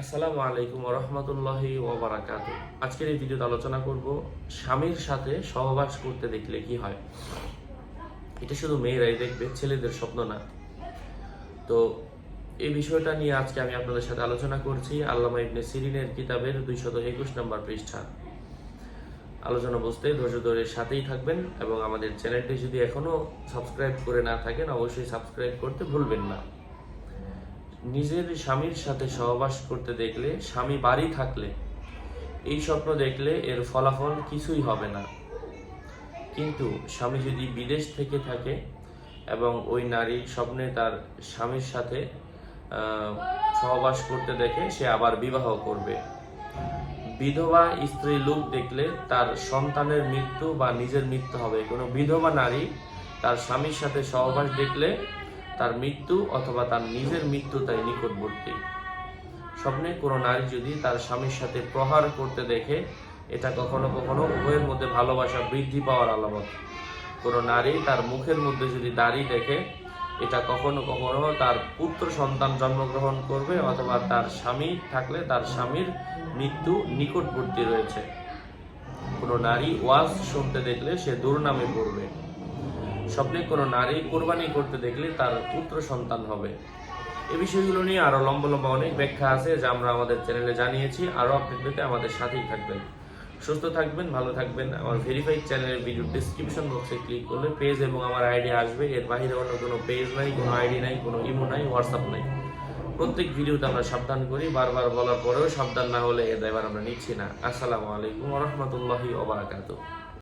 আসসালামু আলাইকুম রহমতুল্লাহি ওবরাকাত। আজকের এই ভিডিওতে আলোচনা করব স্বামীর সাথে সহবাস করতে দেখলে কি হয়। এটা শুধু মেয়েরাই দেখবে, ছেলেদের স্বপ্ন না। তো এই বিষয়টা নিয়ে আজকে আমি আপনাদের সাথে আলোচনা করছি আল্লামা ইবনে সিরিনের কিতাবের দুইশত একুশ নম্বর পৃষ্ঠা। আলোচনা বুঝতে ধৈর্য ধরে সাথেই থাকবেন এবং আমাদের চ্যানেলটি যদি এখনও সাবস্ক্রাইব করে না থাকেন, অবশ্যই সাবস্ক্রাইব করতে ভুলবেন না। নিজের স্বামীর সাথে সহবাস করতে দেখলে, স্বামী বাড়ি থাকলে, এই স্বপ্ন দেখলে এর ফলাফল কিছুই হবে না। কিন্তু স্বামী যদি বিদেশ থেকে থাকে এবং ওই নারী স্বপ্নে তার স্বামীর সাথে সহবাস করতে দেখে, সে আবার বিবাহ করবে। বিধবা স্ত্রী লোক দেখলে তার সন্তানের মৃত্যু বা নিজের মৃত্যু হবে। কোনো বিধবা নারী তার স্বামীর সাথে সহবাস দেখলে তার মৃত্যু অথবা তার নিজের মৃত্যু তাই নিকটবর্তী। স্বপ্নে কোনো নারী যদি তার স্বামীর সাথে প্রহার করতে দেখে, এটা কখনো কখনো উভয়ের মধ্যে ভালোবাসা বৃদ্ধি পাওয়ার আলামত। কোনো নারী তার মুখের মধ্যে যদি দাড়ি দেখে, এটা কখনো কখনো তার পুত্র সন্তান জন্মগ্রহণ করবে অথবা তার স্বামী থাকলে তার স্বামীর মৃত্যু নিকটবর্তী রয়েছে। কোনো নারী ওয়াজ শুনতে দেখলে সে দুর্নামে পড়বে। স্বপ্নে কোনো নারী কোরবানি করতে দেখলে তার পুত্র সন্তান হবে। এ বিষয়গুলো নিয়ে আরও লম্বা লম্বা অনেক ব্যাখ্যা আছে যা আমরা আমাদের চ্যানেলে জানিয়েছি। আরও আপডেট পেতে আমাদের সাথেই থাকবেন। সুস্থ থাকবেন, ভালো থাকবেন। আমার ভেরিফাইড চ্যানেলের ভিডিও ডিসক্রিপশন বক্সে ক্লিক করলে পেজ এবং আমার আইডি আসবে। এর বাইরে অন্য কোনো পেজ নাই, কোনো আইডি নাই, কোনো ইমো নাই হোয়াটসঅ্যাপ নাই। প্রত্যেক ভিডিওতে আমরা সাবধান করি। বারবার বলার পরেও সাবধান না হলে এর দায়ভার আমরা নিচ্ছি না। আসসালামু আলাইকুম রহমতুল্লাহি ওবারাকাতুহ